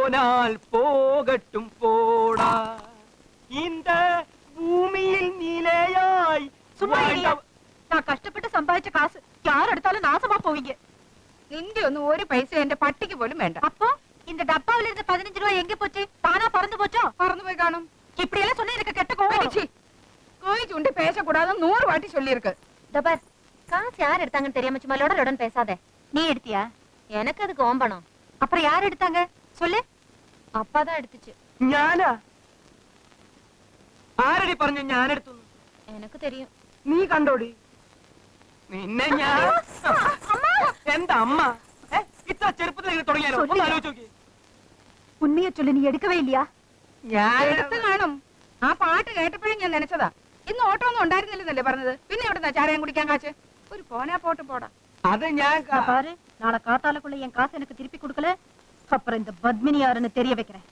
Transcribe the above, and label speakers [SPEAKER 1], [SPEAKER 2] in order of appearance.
[SPEAKER 1] போனால் போகட்டும் போடா இந்த பூமியில் நிலையாய்
[SPEAKER 2] சும்மா இருயா.
[SPEAKER 1] வாழ்ந்த-
[SPEAKER 2] நான் கஷ்டப்பட்டு சம்பாதிச்ச காசு யார் எடுத்தாலும் நாசமா போவீங்க
[SPEAKER 3] നിന്റെ ഒന്നും ഒരു പൈസ എന്റെ പട്ടിക്ക് പോലും വേണ്ട
[SPEAKER 2] அப்போ இந்த டப்பாவில இருந்த பதினஞ்சு ரூபாய் எங்க போச்சு தானா பறந்து போச்சோ
[SPEAKER 3] പറന്നുപോയി കാണും
[SPEAKER 2] இப்படி எல்லாம் சொன்னா எனக்கு கெட்ட கோவம் வரும்.
[SPEAKER 3] கோய் சுண்டி பேசக்கூடாது நூறு வாட்டி சொல்லியிருக்கு
[SPEAKER 4] தபார் காசு யார் எடுத்தாங்கன்னு தெரியாம சும்மா லொடலுடன் பேசாத
[SPEAKER 2] நீ எடுத்தியா
[SPEAKER 4] எனக்கு அதுக்கு ஓம்பணும்
[SPEAKER 2] அப்புறம் யார் எடுத்தாங்க சொல்லு
[SPEAKER 4] அப்பா தான் எடுத்துச்சு
[SPEAKER 1] ഞാനാ ആരടി പറഞ്ഞു ഞാനെടുത്തു
[SPEAKER 4] எனக்கு தெரியும்
[SPEAKER 1] നീ കണ്ടോടി നിന്നെ ഞാൻ എന്താ അമ്മ ഏ? ഇത്ര ചെറുപ്പത്തിൽ ഇങ്ങനെ തുടങ്ങിയാലോ ഒന്ന്
[SPEAKER 2] சொல்லுங்க.
[SPEAKER 1] ആലോചിച്ച് നോക്കി
[SPEAKER 2] உண்மைய சொல்லு நீ எடுக்கவே இல்லையா
[SPEAKER 1] ഞാൻ
[SPEAKER 3] എടുത്ത് കാണും ആ പാട്ട് കേട്ടപ്പോഴും ഞാൻ നനച്ചതാ ഇന്ന് ഓട്ടോ ഒന്നും ഉണ്ടായിരുന്നില്ലെന്നല്ലേ പറഞ്ഞത് പിന്നെ എവിടുന്നാ ചാരായം കുടിക്കാൻ കാശ് ഒരു പോനാ പോട്ട് പോടാ
[SPEAKER 1] അത് ഞാൻ
[SPEAKER 2] இங்க பாரு நாளை காத்தாலுக்குள்ள என் காசு எனக்கு திருப்பி கொடுக்கல அப்புறம் இந்த பத்மினி யாருன்னு தெரிய வைக்கிறேன்.